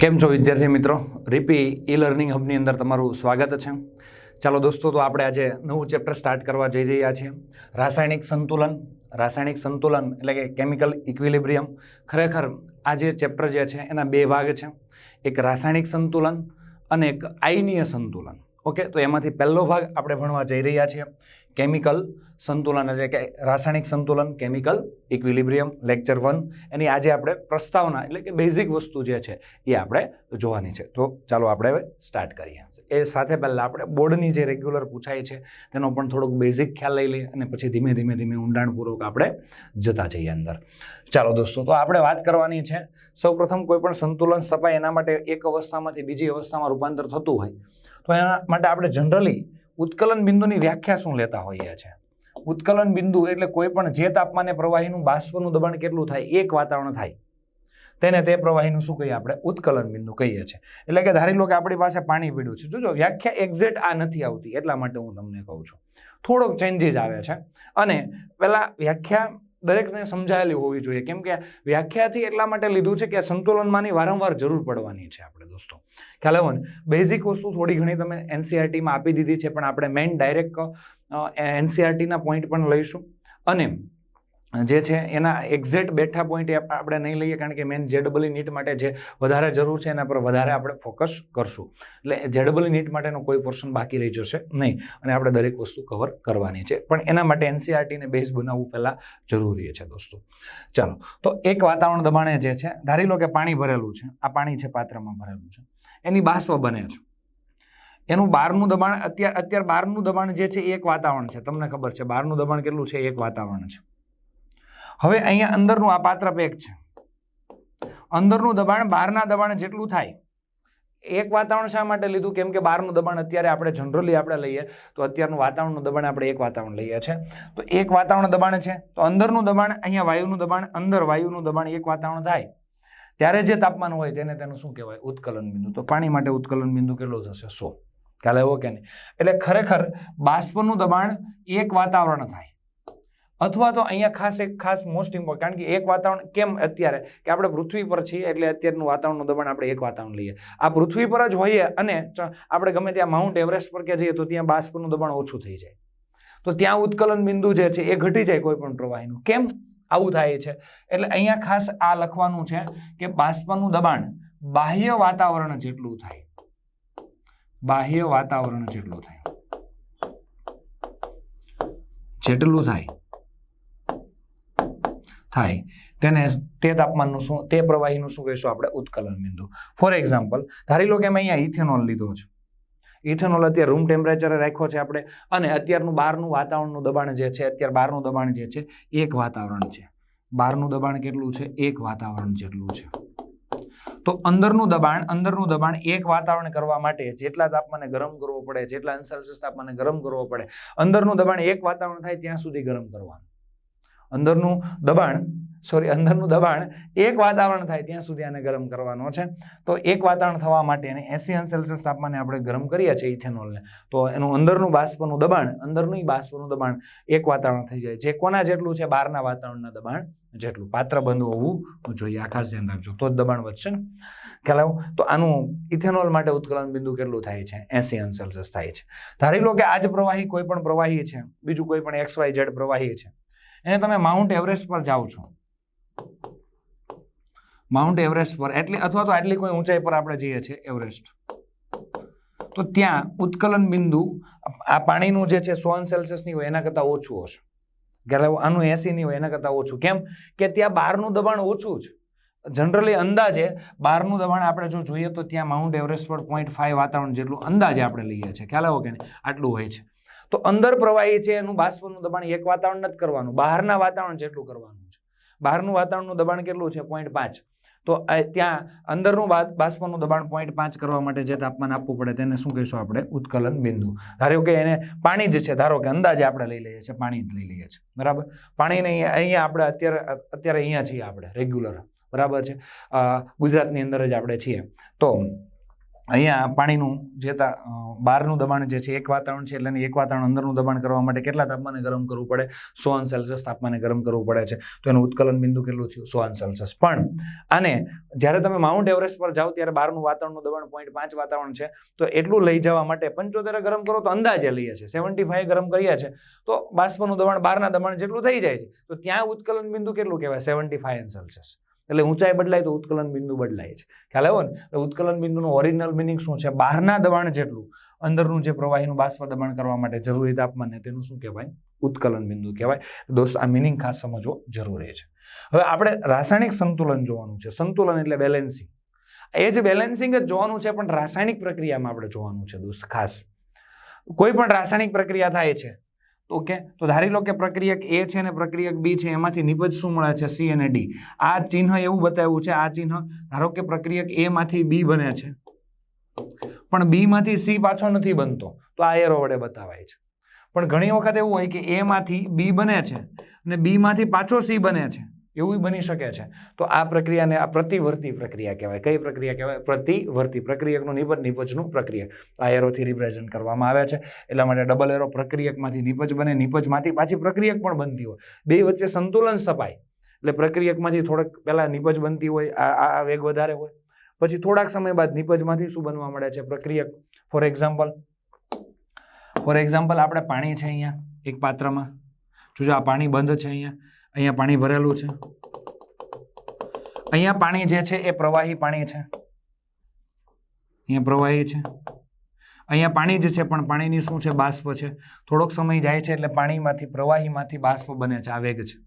કેમ છો વિદ્યાર્થી મિત્રો? રીપી ઈ લર્નિંગ હબની અંદર તમારું સ્વાગત છે. ચાલો દોસ્તો, તો આપણે આજે નવું ચેપ્ટર સ્ટાર્ટ કરવા જઈ રહ્યા છીએ. રાસાયણિક સંતુલન રાસાયણિક સંતુલન એટલે કે કેમિકલ ઇક્વિલિબ્રિયમ ખરેખર આ જે ચેપ્ટર જે છે, એના બે ભાગ છે. એક રાસાયણિક સંતુલન અને એક આયનીય સંતુલન. ઓકે, તો એમાંથી પહેલો ભાગ આપણે ભણવા જઈ રહ્યા છીએ. કેમિકલ સંતુલન એટલે કે રાસાયણિક સંતુલન કેમિકલ ઇક્વિલિબ્રિયમ લેક્ચર વન એની આજે આપણે પ્રસ્તાવના એટલે કે બેઝિક વસ્તુ જે છે એ આપણે જોવાની છે. તો ચાલો આપણે હવે સ્ટાર્ટ કરીએ. એ સાથે પહેલાં આપણે બોર્ડની જે રેગ્યુલર પૂછાય છે, તેનો પણ થોડોક બેઝિક ખ્યાલ લઈ લઈએ અને પછી ધીમે ધીમે ધીમે ઊંડાણપૂર્વક આપણે જતા જઈએ અંદર. ચાલો દોસ્તો, તો આપણે વાત કરવાની છે. સૌપ્રથમ કોઈ પણ સંતુલન સ્થપાય એના માટે એક અવસ્થામાંથી બીજી અવસ્થામાં રૂપાંતર થતું હોય તો એના માટે આપણે જનરલી ઉત્કલન બિંદુની વ્યાખ્યા શું લેતા હોઈએ છીએ? ઉત્કલન બિંદુ એટલે કોઈ પણ જે તાપમાને પ્રવાહીનું બાષ્પનું દબાણ કેટલું થાય, એક વાતાવરણ થાય. તેને તે પ્રવાહીનું શું કહીએ આપણે? ઉત્કલન બિંદુ કહીએ છીએ. એટલે કે ધારી લો કે આપણી પાસે પાણી પીડ્યું છે. જોજો, વ્યાખ્યા એક્ઝેક્ટ આ નથી આવતી. એટલા માટે હું તમને કહું છું. થોડોક ચેન્જીસ આવે છે. અને પહેલાં વ્યાખ્યા દરેકને સમજાયેલી હોવી જોઈએ. કેમ કે વ્યાખ્યાથી એટલા માટે લીધું છે કે સંતુલનમાંની વારંવાર જરૂર પડવાની છે આપણે દોસ્તો. ખ્યાલ આવ્યો ને? બેઝિક વસ્તુ થોડી ઘણી તમે એનસીઆરટીમાં આપી દીધી છે, પણ આપણે મેઇન ડાયરેક્ટ એનસીઆરટીના પોઈન્ટ પણ લઈશું. અને જે છે એના એક્ઝેક્ટ બેઠા પોઈન્ટ આપણે નહીં લઈએ કારણ કે મેન જેડબલી નીટ માટે જે વધારે જરૂર છે એના પર વધારે આપણે ફોકસ કરશું. એટલે જેડબલી નીટ માટેનો કોઈ પોર્શન બાકી રહી જશે નહીં અને આપણે દરેક વસ્તુ કવર કરવાની છે. પણ એના માટે એનસીઆરટીને બેઝ બનાવવું પહેલાં જરૂરી છે દોસ્તો. ચાલો, તો એક વાતાવરણ દબાણે જે છે, ધારી લો કે પાણી ભરેલું છે. આ પાણી છે પાત્રમાં ભરેલું છે. એની બાષ્પ બને છે. એનું બહારનું દબાણ, અત્યારે અત્યારે બહારનું દબાણ જે છે એ એક વાતાવરણ છે. તમને ખબર છે બહારનું દબાણ કેટલું છે? એક વાતાવરણ છે. હવે અહીંયા અંદરનું આ પાત્ર પેક છે. અંદરનું દબાણ બહારના દબાણ જેટલું થાય, એક વાતાવરણ શા માટે લીધું? કેમ કે બહારનું દબાણ અત્યારે આપણે જનરલી આપણે લઈએ, તો અત્યારનું વાતાવરણનું દબાણ આપણે એક વાતાવરણ લઈએ છીએ તો એક વાતાવરણ દબાણ છે, તો અંદરનું દબાણ, અહીંયા વાયુનું દબાણ, અંદર વાયુનું દબાણ એક વાતાવરણ થાય. ત્યારે જે તાપમાન હોય તેને તેનું શું કહેવાય? ઉત્કલન બિંદુ. તો પાણી માટે ઉત્કલન બિંદુ કેટલો થશે? સો. ખ્યાલ આવ્યો કે નહીં? એટલે ખરેખર બાષ્પનું દબાણ એક વાતાવરણ થાય. અથવા તો અહીંયા ખાસ એક ખાસ મોસ્ટ ઇમ્પોર્ટન્ટ કારણ કે એક વાતાવરણ કેમ અત્યારે? કે આપણે પૃથ્વી પર છીએ એટલે અત્યારનું વાતાવરણનું દબાણ આપણે એક વાતાવરણ લઈએ. આ પૃથ્વી પર જ હોઈએ અને આપણે ગમે ત્યાં માઉન્ટ એવરેસ્ટ પર કે જઈએ તો ત્યાં બાષ્પનું દબાણ ઓછું થઈ જાય. તો ત્યાં ઉત્કલન બિંદુ જે છે એ ઘટી જાય કોઈ પણ પ્રવાહીનું. કેમ? આવું થાય છે. એટલે અહીંયા ખાસ આ લખવાનું છે કે બાષ્પનું દબાણ બાહ્ય વાતાવરણ જેટલું થાય. બાહ્ય વાતાવરણ જેટલું થાય. જેટલું થાય. થાય. તેને તે તાપમાનનું શું, તે પ્રવાહીનું શું કહીશું આપણે? ઉત્કલન બિંદુ. ફોર એક્ઝામ્પલ ધારી લો કે મેં અહીંયા ઇથેનોલ લીધો છે. ઇથેનોલ અત્યારે રૂમ ટેમ્પરેચરે રાખ્યો છે આપણે. અને અત્યારનું બહારનું વાતાવરણનું દબાણ જે છે, અત્યારે બહારનું દબાણ જે છે, એક વાતાવરણ છે. બહારનું દબાણ કેટલું છે? એક વાતાવરણ જેટલું છે. તો અંદરનું દબાણ અંદરનું દબાણ એક વાતાવરણ કરવા માટે જેટલા તાપમાને ગરમ કરવો પડે, જેટલા સેલ્સિયસ તાપમાને ગરમ કરવો પડે, અંદરનું દબાણ એક વાતાવરણ થાય ત્યાં સુધી ગરમ કરવાનું. અંદરનું દબાણ સોરી અંદરનું દબાણ એક વાતાવરણ થાય ત્યાં સુધી આને ગરમ કરવાનો છે. તો એક વાતાવરણ થવા માટે એને એસી સેલ્સિયસ તાપમાને આપણે ગરમ કરીએ છીએ ઇથેનોલને. તો એનું અંદરનું બાષ્પનું દબાણ, અંદરનું બાષ્પનું દબાણ એક વાતાવરણ થઈ જાય. જે કોના જેટલું છે, બહારના વાતાવરણના દબાણ જેટલું. પાત્ર બંધ હોવું જોઈએ, આ ખાસ ધ્યાન રાખજો. તો જ દબાણ વધશે ને. ખ્યાલ આવ્યો? તો આનું ઇથેનોલ માટે ઉત્કલન બિંદુ કેટલું થાય છે? એસી સેલ્સિયસ થાય છે. ધારી લો કે આ જ પ્રવાહી કોઈ પણ પ્રવાહી છે, બીજું કોઈ પણ એક્સ વાય ઝેડ પ્રવાહી છે. એને તમે માઉન્ટ એવરેસ્ટ પર જાઓ છો. માઉન્ટ એવરેસ્ટ પર, એટલી, અથવા તો આટલી કોઈ ઊંચાઈ પર આપણે જઈએ છીએ એવરેસ્ટ તો ત્યાં ઉત્કલન બિંદુ, આ પાણીનું જે છે સો સેલ્સિયસની હોય, એના કરતાં ઓછું હશે. જ્યારે આનું એસીની હોય, એના કરતાં ઓછું. કેમ કે ત્યાં બહારનું દબાણ ઓછું છે જનરલી અંદાજે બહારનું દબાણ આપણે જો જોઈએ તો ત્યાં માઉન્ટ એવરેસ્ટ પર પોઈન્ટ ફાઈવ વાતાવરણ જેટલું અંદાજે આપણે લઈએ છીએ. ખ્યાલ આવો કે નહીં? આટલું હોય છે. તો અંદર પ્રવાહી છે, એનું બાષ્પનું દબાણ એક વાતાવરણ નથી કરવાનું. બહારના વાતાવરણ જેટલું કરવાનું છે. બહારનું વાતાવરણનું દબાણ કેટલું છે? પોઈન્ટ પાંચ. તો ત્યાં અંદરનું બાષ્પનું દબાણ પોઈન્ટ પાંચ કરવા માટે જે તાપમાન આપવું પડે તેને શું કહીશું આપણે? ઉત્કલન બિંદુ. ધારો કે એને પાણી જ છે. ધારો કે અંદાજે આપણે લઈ લઈએ છીએ, પાણી જ લઈ લઈએ છીએ. બરાબર? પાણીને અહીંયા આપણે અત્યારે અત્યારે અહીંયા છીએ આપણે રેગ્યુલર બરાબર છે? ગુજરાતની અંદર જ આપણે છીએ. તો અહીંયા પાણીનું જે બહારનું દબાણ જે છે, એક વાતાવરણ છે એટલે એક વાતાવરણ અંદરનું દબાણ કરવા માટે કેટલા તાપમાને ગરમ કરવું પડે? સો અંશ સેલ્સિયસ તાપમાને ગરમ કરવું પડે છે. તો એનું ઉત્કલન બિંદુ કેટલું થયું? સો અંશ સેલ્સિયસ. પણ, અને જ્યારે તમે માઉન્ટ એવરેસ્ટ પર જાઓ ત્યારે બહારનું વાતાવરણનું દબાણ પોઈન્ટ પાંચ વાતાવરણ છે. તો એટલું લઈ જવા માટે પંચોતેર ગરમ કરો તો અંદાજે લઈએ છીએ. સેવન્ટી ફાઈવ ગરમ કરીએ છીએ તો બાષ્પનું દબાણ બહારના દબાણ જેટલું થઈ જાય છે. તો ત્યાં ઉત્કલન બિંદુ કેટલું કહેવાય? સેવન્ટી ફાઈવ અંશ સેલ્સિયસ. એટલે ઊંચાઈ બદલાય તો ઉત્કલન બિંદુ બદલાય છે. ખ્યાલ આવ્યો ને? એટલે ઉત્કલન બિંદુનું ઓરિજિનલ મિનિંગ શું છે? બહારના દબાણ જેટલું અંદરનું જે પ્રવાહીનું બાષ્પ દબાણ કરવા માટે જરૂરી તાપમાનને તેનું શું કહેવાય? ઉત્કલન બિંદુ કહેવાય. દોસ્ત, આ મિનિંગ ખાસ સમજવો જરૂરી છે. હવે આપણે રાસાયણિક સંતુલન જોવાનું છે. સંતુલન એટલે બેલેન્સિંગ એ જ બેલેન્સિંગ જ જોવાનું છે, પણ રાસાયણિક પ્રક્રિયામાં આપણે જોવાનું છે દોસ્ત, ખાસ. કોઈ પણ રાસાયણિક પ્રક્રિયા થાય છે ઓકે? તો ધારી લો કે પ્રક્રિયક એ છે અને પ્રક્રિયક બી છે, એમાંથી નિપજ શું મળે છે? સી અને ડી. આ ચિહ્ન એવું બતાવ્યું છે, આ ચિહ્ન ધારો કે પ્રક્રિયક એ માંથી બી બને છે. પણ બી માંથી સી પાછો નથી બનતો, તો આ એરો વડે બતાવાય છે. પણ ઘણી વખત એવું હોય કે એ માંથી બી બને છે અને બી માંથી પાછો સી બને છે. એવું બની શકે છે. તો આ પ્રક્રિયાને આ પ્રતિવર્તી પ્રક્રિયા કહેવાય. કઈ પ્રક્રિયા કહેવાય? પ્રતિવર્તી પ્રક્રિયકનું નિપજ નિપજનું પ્રક્રિયક આ એરોથી રિપ્રેઝન્ટ કરવામાં આવે છે. એટલા માટે ડબલ એરો પ્રક્રિયકમાંથી નિપજ બને. નિપજમાંથી પાછી પ્રક્રિયક પણ બનતી હોય. બે વચ્ચે સંતુલન સ્થપાય. એટલે પ્રક્રિયકમાંથી થોડોક પહેલાં નિપજ બનતી હોય આ આ વેગ વધારે હોય. પછી થોડાક સમય બાદ નિપજમાંથી શું બનવા મળે છે? પ્રક્રિયક. ફોર એક્ઝામ્પલ ફોર એક્ઝામ્પલ આપણે પાણી છે અહીંયા એક પાત્રમાં. જોજો આ પાણી બંધ છે અહીંયા અહીંયા પાણી ભરેલું છે. અહીંયા પાણી જે છે એ પ્રવાહી પાણી છે. અહીંયા પ્રવાહી છે. અહીંયા પાણી જે છે, પણ પાણીની શું છે? બાષ્પ છે. થોડોક સમય જાય છે એટલે પાણીમાંથી, પ્રવાહીમાંથી બાષ્પ બને છે આ વેગ છે.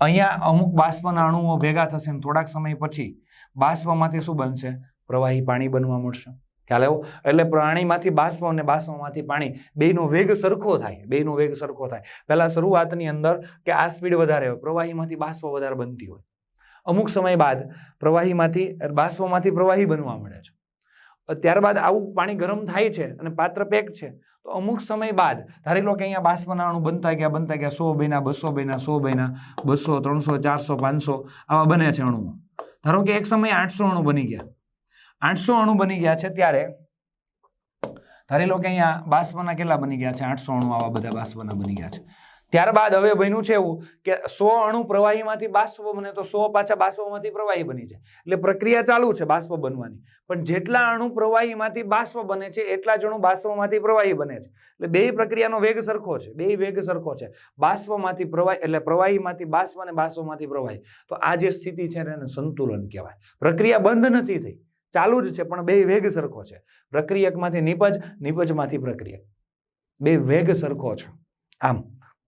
અહીંયા અમુક બાષ્પના અણુઓ ભેગા થશે ને થોડાક સમય પછી બાષ્પમાંથી શું બનશે? પ્રવાહી પાણી બનવા મળશે. ખ્યાલ આવ્યો? એટલે પાણીમાંથી બાષ્પ અને બાષ્પમાંથી પાણી બેનો વેગ સરખો થાય, બેયનો વેગ સરખો થાય. પહેલાં શરૂઆતની અંદર કે આ સ્પીડ વધારે હોય, પ્રવાહીમાંથી બાષ્પ વધારે બનતી હોય. અમુક સમય બાદ પ્રવાહીમાંથી, બાષ્પમાંથી પ્રવાહી બનવા મળે છે. ત્યારબાદ આવું પાણી ગરમ થાય છે અને પાત્ર પેક છે, તો અમુક સમય બાદ, ધારી લો કે અહીંયા બાષ્પનાણું બનતા ગયા બનતા ગયા, સો બન્યા બસો બન્યા સો બન્યા બસો, ત્રણસો, ચારસો, પાંચસો, આવા બને છે અણુઓ ધારો કે એક સમયે આઠસો અણુ બની ગયા. આઠસો અણુ બની ગયા છે ત્યારે. ધારી લો કે અહીંયા બાષ્પના કેટલા બની ગયા છે? આઠસો અણુ આવા બધા બાષ્પના બની ગયા છે. ત્યારબાદ હવે બન્યું છે એવું કે સો અણુ પ્રવાહીમાંથી બાષ્પ બને તો સો પાછા બાષ્પમાંથી પ્રવાહી બની જાય એટલે પ્રક્રિયા ચાલુ છે બાષ્પ બનવાની. પણ જેટલા અણુ પ્રવાહીમાંથી બાષ્પ બને છે, એટલા જ અણુ બાષ્પમાંથી પ્રવાહી બને છે. એટલે બે પ્રક્રિયાનો વેગ સરખો છે. બે વેગ સરખો છે. બાષ્પમાંથી પ્રવાહી, એટલે પ્રવાહીમાંથી બાષ્પ અને બાષ્પમાંથી પ્રવાહી. તો આ જે સ્થિતિ છે એને સંતુલન કહેવાય. પ્રક્રિયા બંધ નથી થઈ. ચાલુ જ છે, પણ બે વેગ સરખો છે. પ્રક્રિયકમાંથી નિપજ, નિપજમાંથી પ્રક્રિયક. બે વેગ સરખો છે. આમ,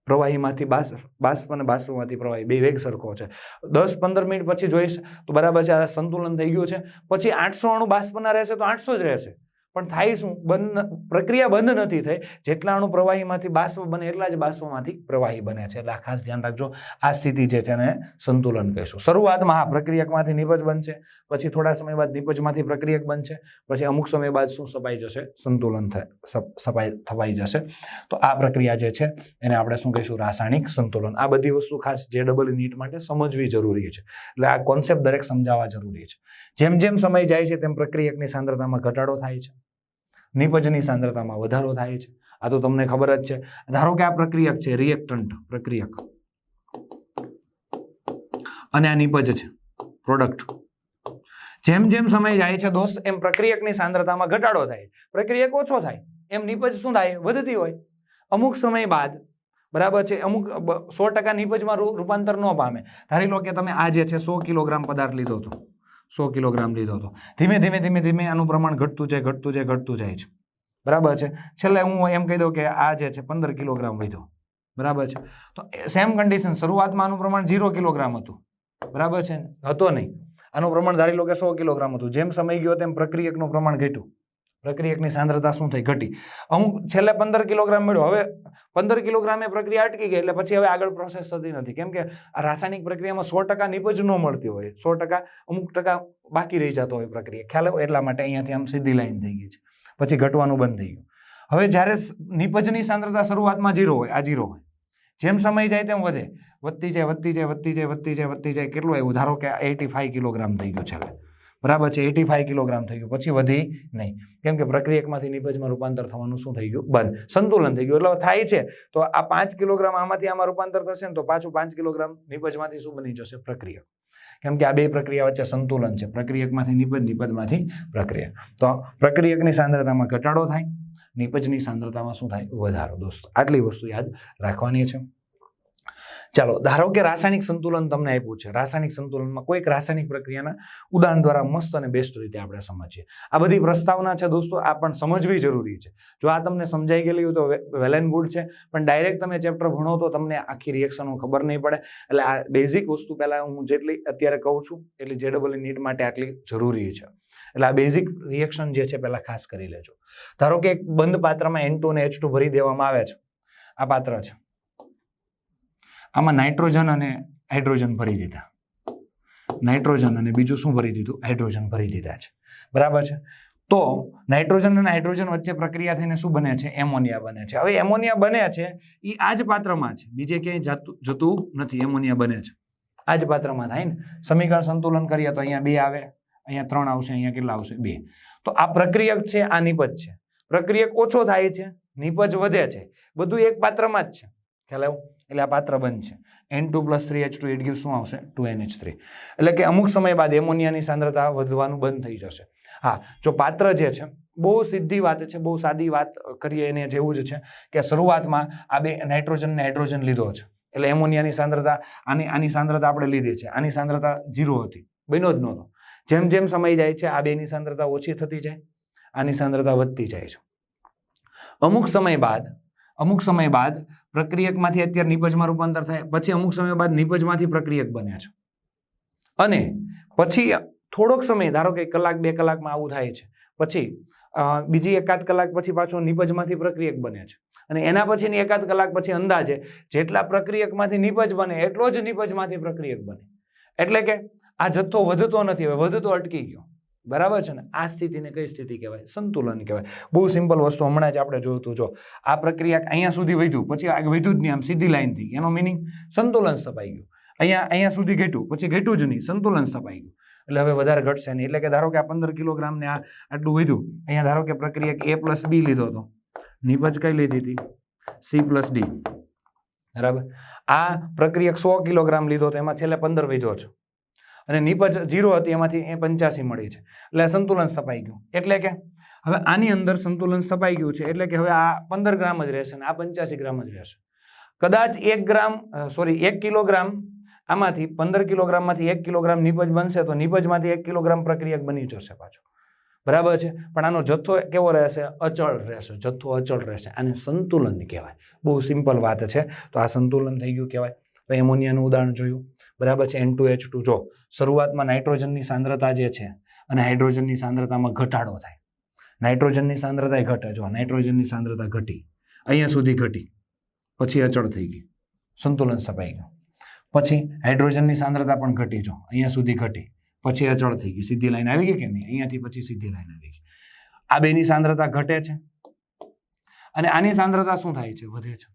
પ્રવાહીમાંથી બાષ્પ બાષ્પ અને બાષ્પમાંથી પ્રવાહી, બે વેગ સરખો છે. દસ પંદર મિનિટ પછી જોઈશ તો બરાબર છે, આ સંતુલન થઈ ગયું છે. પછી આઠસો અણુ બાષ્પના રહેશે તો આઠસો જ રહેશે. પણ થાય શું? બંધ પ્રક્રિયા બંધ નથી થઈ. જેટલા અણુ પ્રવાહીમાંથી બાષ્પ બને એટલા જ બાષ્પમાંથી પ્રવાહી બને છે. એટલે આ ખાસ ધ્યાન રાખજો. આ સ્થિતિ જે છે એને સંતુલન કહીશું. શરૂઆતમાં આ પ્રક્રિયકમાંથી નિપજ બનશે. પછી થોડા સમય બાદ નિપજમાંથી પ્રક્રિયક બનશે. પછી અમુક સમય બાદ શું સપાઈ જશે? સંતુલન થાય સપાઈ, થવાઈ જશે. તો આ પ્રક્રિયા જે છે એને આપણે શું કહીશું? રાસાયણિક સંતુલન. આ બધી વસ્તુ ખાસ જે ડબલ નીટ માટે સમજવી જરૂરી છે. એટલે આ કોન્સેપ્ટ દરેક સમજાવવા જરૂરી છે. જેમ જેમ સમય જાય છે, તેમ પ્રક્રિયકની સાંદ્રતામાં ઘટાડો થાય છે. નિપજની સાંદ્રતામાં વધારો થાય છે. આ તો તમને ખબર જ છે. ધારો કે આ પ્રક્રિયક છે રિએક્ટન્ટ પ્રક્રિયક. અને આ નિપજ છે પ્રોડક્ટ જેમ જેમ સમય જાય છે દોસ્ત, એમ પ્રક્રિયકની સાંદ્રતામાં ઘટાડો થાય. પ્રક્રિયક ઓછો થાય, એમ નિપજ શું થાય? વધતી હોય. અમુક સમય બાદ, બરાબર છે, અમુક સો ટકા નિપજમાં રૂપાંતર ન પામે. ધારી લો કે તમે આ જે છે સો કિલોગ્રામ પદાર્થ લીધો હતો. સો કિલોગ્રામ લીધો હતો. ધીમે ધીમે ધીમે ધીમે આનું પ્રમાણ ઘટતું જાય ઘટતું જાય ઘટતું જાય છે. બરાબર છે? છેલ્લે હું એમ કહી દઉં કે આ જે છે પંદર કિલોગ્રામ લીધો. બરાબર છે? તો સેમ કન્ડિશન શરૂઆતમાં આનું પ્રમાણ ઝીરો કિલોગ્રામ હતું. બરાબર છે? હતો નહીં. આનું પ્રમાણ ધારી લો કે સો કિલોગ્રામ હતું. જેમ સમય ગયો તેમ પ્રક્રિયકનું પ્રમાણ ઘટ્યું. પ્રક્રિયકની સાંદ્રતા શું થઈ? ઘટી. અમુક છેલ્લે પંદર કિલોગ્રામ મળ્યો. હવે પંદર કિલોગ્રામે પ્રક્રિયા અટકી ગઈ, એટલે પછી હવે આગળ પ્રોસેસ થતી નથી. કેમ કે આ રાસાયણિક પ્રક્રિયામાં સો ટકા નિપજ ન મળતી હોય. સો ટકા, અમુક ટકા બાકી રહી જતો હોય પ્રક્રિયા. ખ્યાલ હોય એટલા માટે અહીંયાથી આમ સીધી લાઈન થઈ ગઈ છે. પછી ઘટવાનું બંધ થઈ ગયું. હવે જ્યારે નીપજની સાંદ્રતા શરૂઆતમાં જીરો હોય, આ જીરો હોય. જેમ સમય જાય તેમ વધે. વધતી જાય વધતી જાય વધતી જાય વધતી જાય વધતી જાય. કેટલું આવ્યું? ધારો કે એટી ફાઈવ કિલોગ્રામ થઈ ગયું છે બરાબર છે? એટી ફાઈવ કિલોગ્રામ થઈ ગયું, પછી વધી નહીં. કેમ કે પ્રક્રિયકમાંથી નિપજમાં રૂપાંતર થવાનું શું થઈ ગયું? બંધ. સંતુલન થઈ ગયું. એટલે થાય છે. તો આ પાંચ કિલોગ્રામ આમાંથી આમાં રૂપાંતર થશે ને તો પાછું પાંચ કિલોગ્રામ નિપજમાંથી શું બની જશે? પ્રક્રિયક. કેમ કે આ બે પ્રક્રિયા વચ્ચે સંતુલન છે. પ્રક્રિયકમાંથી નિપજ, નિપજમાંથી પ્રક્રિયા. તો પ્રક્રિયકની સાંદ્રતામાં ઘટાડો થાય. નિપજની સાંદ્રતામાં શું થાય? વધારો. દોસ્તો, આટલી વસ્તુ યાદ રાખવાની છે. ચાલો, ધારો કે રાસાયણિક સંતુલન તમને આપ્યું છે. રાસાયણિક સંતુલનમાં કોઈક રાસાયણિક પ્રક્રિયાના ઉદાહરણ દ્વારા મસ્ત અને બેસ્ટ રીતે આપણે સમજીએ. આ બધી પ્રસ્તાવના છે દોસ્તો, આ પણ સમજવી જરૂરી છે. જો આ તમને સમજાઈ ગયેલી હોય તો વેલ એન્ડ ગુડ છે, પણ ડાયરેક્ટ તમે ચેપ્ટર ભણો તો તમને આખી રિએક્શનો ખબર નહીં પડે. એટલે આ બેઝિક વસ્તુ પહેલાં હું જેટલી અત્યારે કહું છું, એટલી જે ડબલ નીટ માટે આટલી જરૂરી છે. એટલે આ બેઝિક રિએક્શન જે છે પહેલાં ખાસ કરી લેજો. ધારો કે એક બંધ પાત્રમાં એન ટુ અને એચ ટુ ભરી દેવામાં આવે છે. આ પાત્ર છે. આમાં નાઇટ્રોજન અને હાઇડ્રોજન ભરી દીધા. નાઇટ્રોજન અને બીજું શું ભરી દીધું? હાઇડ્રોજન ભરી દીધા છે. બરાબર છે? તો નાઇટ્રોજન અને હાઇડ્રોજન વચ્ચે પ્રક્રિયા થઈને શું બને છે? એમોનિયા બને છે. હવે એમોનિયા બને છે એ આ જ પાત્રમાં છે. બીજે ક્યાંય જતું નથી. એમોનિયા બને છે. આ જ પાત્રમાં થાય ને. સમીકરણ સંતુલન કરીએ તો અહીંયા બે આવે. અહીંયા ત્રણ આવશે, અહીંયા કેટલા આવશે? બે. તો આ પ્રક્રિયક છે, આ નિપજ છે. પ્રક્રિયક ઓછો થાય છે, નિપજ વધે છે. બધું એક પાત્રમાં જ છે. ખ્યાલ આવ્યો? એટલે આ પાત્ર છે. N two plus three H two at give શું આવશે? ટુ એન એચ થ્રી એટલે કે અમુક સમય બાદ એમોનિયાની સાંદ્રતા વધવાનું બંધ થઈ જશે. હા, જો પાત્ર જે છે, બહુ સીધી વાત છે, બહુ સાદી વાત કરીએ એને જેવું જ છે કે શરૂઆતમાં આ બે નાઇટ્રોજન ને હાઇડ્રોજન લીધો છે. એટલે એમોનિયાની સાંદ્રતા, આની આની સાંદ્રતા આપણે લીધી છે. આની સાંદ્રતા ઝીરો હતી, બન્યો જ નહોતો. જેમ જેમ સમય જાય છે, આ બેની સાંદ્રતા ઓછી થતી જાય, આની સાંદ્રતા વધતી જાય છે. અમુક સમય બાદ અમુક સમય બાદ પ્રક્રિયકમાંથી અત્યારે નિપજમાં રૂપાંતર થાય, પછી અમુક સમય બાદ નિપજમાંથી પ્રક્રિયક બને છે. અને પછી થોડોક સમય, ધારો કે કલાક, બે કલાકમાં આવું થાય છે. પછી બીજી એકાદ કલાક પછી પાછો નિપજમાંથી પ્રક્રિયક બને છે. અને એના પછીની એકાદ કલાક પછી અંદાજે જેટલા પ્રક્રિયકમાંથી નિપજ બને, એટલો જ નિપજમાંથી પ્રક્રિયક બને. એટલે કે આ જથ્થો વધતો નથી, હવે વધતો અટકી ગયો. બરાબર છે ને? આ સ્થિતિને કઈ સ્થિતિ કહેવાય? સંતુલન કહેવાય. બહુ સિમ્પલ વસ્તુ હમણાં જ આપણે જોયું હતું, જો, આ પ્રક્રિયા અહીંયા સુધી વધ્યું, પછી આગળ વધ્યું જ નહીં, આમ સીધી લાઈન થઈ એનો મિનિંગ સંતુલન સ્થપાઈ ગયું. અહીંયા અહીંયા સુધી ઘટ્યું, પછી ઘટ્યું જ નહીં, સંતુલન સ્થપાઈ ગયું. એટલે હવે વધારે ઘટશે નહીં. એટલે કે ધારો કે આ પંદર કિલોગ્રામને આ આટલું વધ્યું, અહીંયા ધારો કે પ્રક્રિયા એ પ્લસ બી લીધો હતો નીપજ કઈ લીધી હતી? સી પ્લસ ડી બરાબર? આ પ્રક્રિયક સો કિલોગ્રામ લીધો તો એમાં છેલ્લે પંદર વધ્યો છે અને નીપજ જીરો હતી, એમાંથી એ પંચ્યાસી મળી છે. એટલે સંતુલન સ્થપાઈ ગયું. એટલે કે હવે આની અંદર સંતુલન સ્થપાઈ ગયું છે, એટલે કે હવે આ પંદર ગ્રામ જ રહેશે ને આ પંચ્યાસી ગ્રામ જ રહેશે. કદાચ એક ગ્રામ સોરી એક કિલોગ્રામ આમાંથી પંદર કિલોગ્રામમાંથી એક કિલોગ્રામ નીપજ બનશે, તો નીપજમાંથી એક કિલોગ્રામ પ્રક્રિયક બની જશે પાછું. બરાબર છે? પણ આનો જથ્થો કેવો રહેશે? અચળ રહેશે, જથ્થો અચળ રહેશે. આને સંતુલન કહેવાય. બહુ સિમ્પલ વાત છે. તો આ સંતુલન થઈ ગયું કહેવાય. તો એમોનિયાનું ઉદાહરણ જોયું. બરાબર છે એન ટુ એચ ટુ જો શરૂઆતમાં નાઇટ્રોજનની સાંદ્રતા જે છે અને હાઇડ્રોજનની સાંદ્રતામાં ઘટાડો થાય. નાઇટ્રોજનની સાંદ્રતા ઘટે. જો નાઇટ્રોજનની સાંદ્રતા ઘટી, અહીંયા સુધી ઘટી, પછી અચળ થઈ ગઈ. સંતુલન સ્થપાઈ ગયું. પછી હાઇડ્રોજનની સાંદ્રતા પણ ઘટી. જો અહીંયા સુધી ઘટી, પછી અચળ થઈ ગઈ. સીધી લાઈન આવી ગઈ કે નહીં? અહીંયાથી પછી સીધી લાઈન આવી ગઈ. આ બેની સાંદ્રતા ઘટે છે. અને આની સાંદ્રતા શું થાય છે? વધે છે.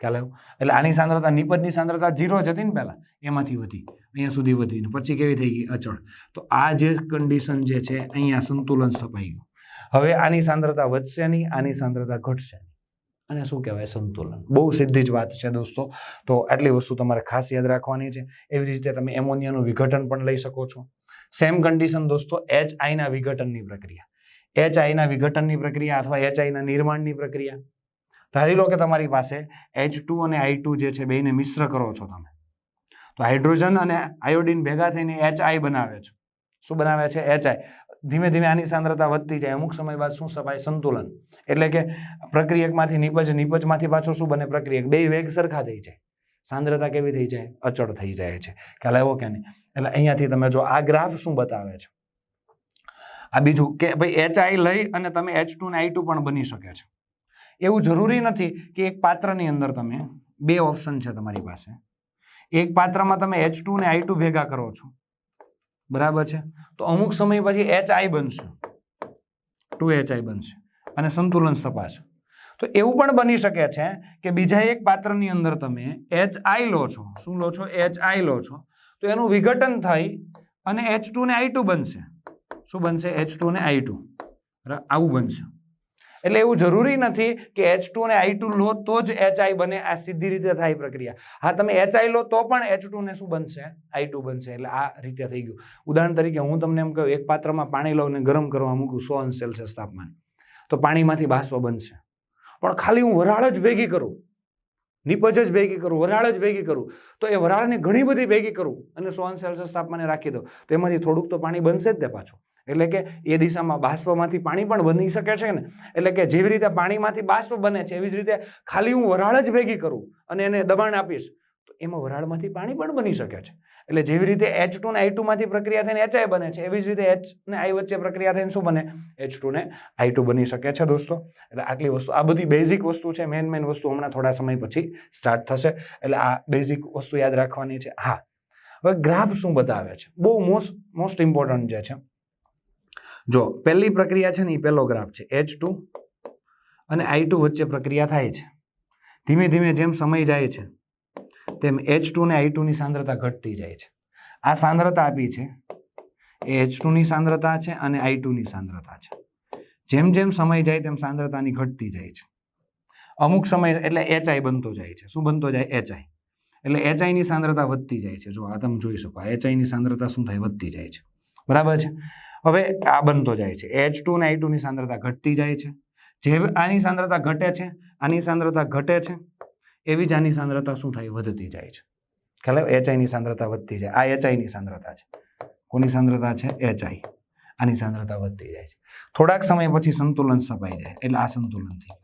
ખ્યાલ આવ્યો? એટલે આની સાંદ્રતા, નિપજની સાંદ્રતા જીરો જ હતી ને પહેલાં, એમાંથી વધી, અહીંયા સુધી વધી ને પછી કેવી થઈ ગઈ? અચળ. તો આ જે કન્ડિશન જે છે, અહીંયા સંતુલન સ્થપાઈ ગયું. હવે આની સાંદ્રતા વધશે નહીં, આની સાંદ્રતા ઘટશે અને શું કહેવાય? સંતુલન. બહુ સીધી જ વાત છે દોસ્તો. તો આટલી વસ્તુ તમારે ખાસ યાદ રાખવાની છે. એવી રીતે તમે એમોનિયાનું વિઘટન પણ લઈ શકો છો. સેમ કન્ડિશન દોસ્તો એચ આઈના વિઘટનની પ્રક્રિયા. એચ આઈના વિઘટનની પ્રક્રિયા અથવા એચ આઈના નિર્માણની પ્રક્રિયા. ધારી લો કે તમારી પાસે એચ અને આઈ જે છે બેને મિશ્ર કરો છો તમે. તો હાઇડ્રોજન અને આયોડિન ભેગા થઈને એચ બનાવે છે. શું બનાવે છે? એચ ધીમે ધીમે આની સાંદ્રતા વધતી જાય. અમુક સમય બાદ શું સપાય? સંતુલન. એટલે કે પ્રક્રિયકમાંથી નિપજ, નિપજમાંથી પાછો શું બને? પ્રક્રિયક. બે વેગ સરખા થઈ જાય. સાંદ્રતા કેવી થઈ જાય? અચળ થઈ જાય છે. ખ્યાલ આવ્યો કે નહીં? એટલે અહીંયાથી તમે જો આ ગ્રાફ શું બતાવે છે? આ બીજું કે ભાઈ એચ લઈ અને તમે એચ ટુ ને આઈ પણ બની શકે છે. એવું જરૂરી નથી કે એક પાત્રની અંદર તમે બે ઓપ્શન છે તમારી પાસે. એક પાત્રમાં તમે એચ ટુ ને આઈ ટુ ભેગા કરો છો. બરાબર છે? તો અમુક સમય પછી એચ આઈ બનશે. ટુ એચ આઈ બનશે. અને સંતુલન સ્થપાશે. તો એવું પણ બની શકે છે કે બીજા એક પાત્રની અંદર તમે એચ આઈ લો છો. શું લો છો? એચ આઈ લો છો. તો એનું વિઘટન થઈ અને એચ ટુ ને આઈ ટુ બનશે. શું બનશે? એચ ટુ ને આઈ ટુ આવું બનશે. એટલે એવું જરૂરી નથી કે એચ ટુ અને આઈ ટુ લો તો જ એચ આઈ બને. આ સીધી રીતે થાય પ્રક્રિયા. હા, તમે એચ આઈ લો તો પણ એચ ટુ ને શું બનશે? આઈ ટુ બનશે. એટલે આ રીતે થઈ ગયું. ઉદાહરણ તરીકે હું તમને એમ કહું, એક પાત્રમાં પાણી લઉં ને ગરમ કરવા મૂકું સો અંશ સેલ્સિયસ તાપમાન. તો પાણીમાંથી બાષ્પ બનશે. પણ ખાલી હું વરાળ જ ભેગી કરું. નિપજ જ ભેગી કરું, વરાળ જ ભેગી કરું. તો એ વરાળને ઘણી બધી ભેગી કરું અને સો અંશ સેલ્સિયસ તાપમાને રાખી દો તો એમાંથી થોડુંક તો પાણી બનશે જ તે પાછું. એટલે કે એ દિશામાં બાષ્પમાંથી પાણી પણ બની શકે છે ને? એટલે કે જેવી રીતે પાણીમાંથી બાષ્પ બને છે, એવી જ રીતે ખાલી હું વરાળ જ ભેગી કરું અને એને દબાણ આપીશ, તો એમાં વરાળમાંથી પાણી પણ બની શકે છે. એટલે જેવી રીતે એચ ટુ ને આઈ ટુમાંથી પ્રક્રિયા થઈને એચઆઈ બને છે, એવી જ રીતે એચ ને આઈ વચ્ચે પ્રક્રિયા થઈને શું બને? એચ ટુ ને આઈ ટુ બની શકે છે દોસ્તો. એટલે આટલી વસ્તુ, આ બધી બેઝિક વસ્તુ છે મેન મેન વસ્તુ હમણાં થોડા સમય પછી સ્ટાર્ટ થશે. એટલે આ બેઝિક વસ્તુ યાદ રાખવાની છે. હા, હવે ગ્રાફ શું બતાવે છે? બહુ મોસ્ટ મોસ્ટ ઇમ્પોર્ટન્ટ જે છે. જો પહેલી પ્રક્રિયા છે ને એ પહેલો ગ્રાફ છે. એચ ટુ અને આઈ ટુ વચ્ચે પ્રક્રિયા થાય છે. ધીમે ધીમે જેમ સમય જાય છે, તેમ એચ ટુ ને આઈ ટુની સાંદ્રતા ઘટતી જાય છે. આ સાંદ્રતા આપી છે. એ એચ ટુની સાંદ્રતા છે અને આઈ ટુની સાંદ્રતા છે. જેમ જેમ સમય જાય તેમ સાંદ્રતાની ઘટતી જાય છે. અમુક સમય એટલે એચઆઈ બનતો જાય છે. શું બનતો જાય? એચઆઈ એટલે એચઆઈની સાંદ્રતા વધતી જાય છે. જો આ તમે જોઈ શકો એચઆઈની સાંદ્રતા શું થાય? વધતી જાય છે. બરાબર છે? હવે આ બનતો જાય છે. એચ ટુ ને આઈ ટુની સાંદ્રતા ઘટતી જાય છે. જે આની સાંદ્રતા ઘટે છે, આની સાંદ્રતા ઘટે છે, એવી જ આની સાંદ્રતા શું થાય? વધતી જાય છે. ખ્યાલ? એચઆઈની સાંદ્રતા વધતી જાય. આ એચઆઈની સાંદ્રતા છે. કોની સાંદ્રતા છે? એચઆઈ આની સાંદ્રતા વધતી જાય છે. થોડાક સમય પછી સંતુલન સ્થપાઈ જાય. એટલે આ સંતુલન થઈ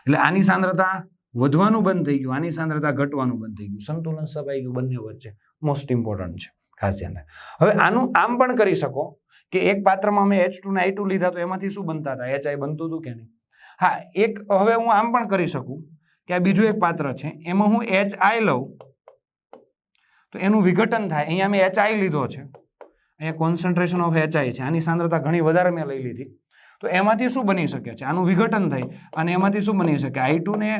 એટલે આની સાંદ્રતા વધવાનું બંધ થઈ ગયું. આની સાંદ્રતા ઘટવાનું બંધ થઈ ગયું. સંતુલન સ્થપાઈ ગયું બંને વચ્ચે. મોસ્ટ ઇમ્પોર્ટન્ટ છે. ખાસ હવે આનું આમ પણ કરી શકો કે એક પાત્રમાં અમે એચ ટુ ને આઈ ટુ લીધા તો એમાંથી શું બનતા હતા? એચ આઈ બનતું હતું કે નહીં? હા, એક હવે હું આમ પણ કરી શકું કે આ બીજું એક પાત્ર છે, એમાં હું એચ આઈ લઉં. તો એનું વિઘટન થાય. અહીંયા મેં એચ આઈ લીધો છે. અહીંયા કોન્સન્ટ્રેશન ઓફ એચ આઈ છે. આની સાંદ્રતા ઘણી વધારે મેં લઈ લીધી. તો એમાંથી શું બની શકે છે? આનું વિઘટન થઈ અને એમાંથી શું બની શકે? આઈ ટુ ને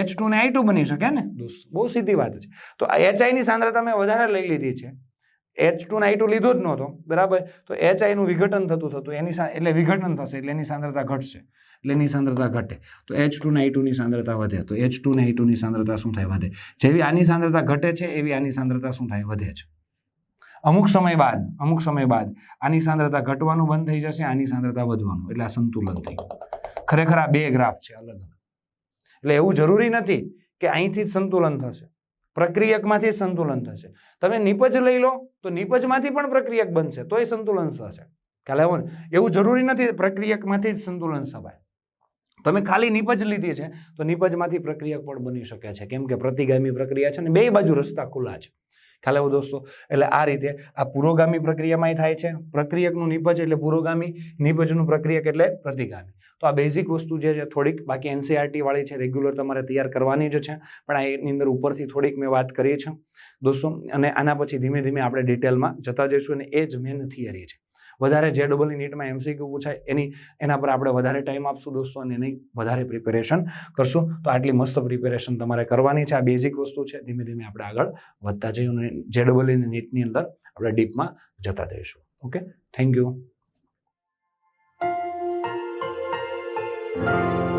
એચ ટુ ને આઈ ટુ બની શકે ને? દોસ્તો બહુ સીધી વાત છે. તો એચ આઈની સાંદ્રતા મેં વધારે લઈ લીધી છે. એચ ટુ ને આઈ ટુ લીધો જ નહોતો, બરાબર? તો એચ આઈનું વિઘટન થતું થતું, એની એટલે વિઘટન થશે, એટલે એની સાંદ્રતા ઘટશે, એટલે એની સાંદ્રતા ઘટે. તો એચ ટુ ને આઈ ટુની સાંદ્રતા વધે, તો એચ ટુ ને આઈ ટુની સાંદ્રતા શું થાય? વધે. જેવી આની સાંદ્રતા ઘટે છે, એવી આની સાંદ્રતા શું થાય? વધે છે. અમુક સમય બાદ, અમુક સમય બાદ આની સાંદ્રતા ઘટવાનું બંધ થઈ જશે, આની સાંદ્રતા વધવાનું, એટલે આ સંતુલન થઈ ખરેખર આ બે ગ્રાફ છે અલગ અલગ એટલે એવું જરૂરી નથી કે અહીંથી જ સંતુલન થશે. પ્રક્રિયકમાંથી સંતુલન થશે. તમે નિપજ લઈ લો, તો નિપજમાંથી પણ પ્રક્રિયક બનશે, તોય સંતુલન થશે. ખ્યાલ આવ્યો ને? એવું જરૂરી નથી, પ્રક્રિયકમાંથી જ સંતુલન સવાય તમે ખાલી નિપજ લીધી છે, તો નિપજમાંથી પ્રક્રિયક પણ બની શકે છે. કેમ કે પ્રતિગામી પ્રક્રિયા છે ને, બે બાજુ રસ્તા ખુલ્લા છે. ખ્યાલ આવો દોસ્તો? એટલે આ રીતે આ પુરોગામી પ્રક્રિયામાંય થાય છે. પ્રક્રિયકનું નિપજ એટલે પુરોગામી, નિપજનું પ્રક્રિયક એટલે પ્રતિગામી. તો આ બેઝિક વસ્તુ જે છે થોડીક, બાકી એનસીઆરટી વાળી છે રેગ્યુલર તમારે તૈયાર કરવાની જ છે, પણ આ એની અંદર ઉપરથી થોડીક મેં વાત કરી છે. દોસ્તો, અને આના પછી ધીમે ધીમે આપણે ડિટેલમાં જતા જઈશું અને એ જ મેન થિયરી છે. વધારે જે ડબલની નીટમાં એમસીક્યુ પૂછાય, એની, એના પર આપણે વધારે ટાઈમ આપશું દોસ્તો, અને એની વધારે પ્રિપેરેશન કરશું. તો આટલી મસ્ત પ્રિપેરેશન તમારે કરવાની છે. આ બેઝિક વસ્તુ છે. ધીમે ધીમે આપણે આગળ વધતા જઈએ અને જે ડબલની નીટની અંદર આપણે ડીપમાં જતા જઈશું. Okay thank you Música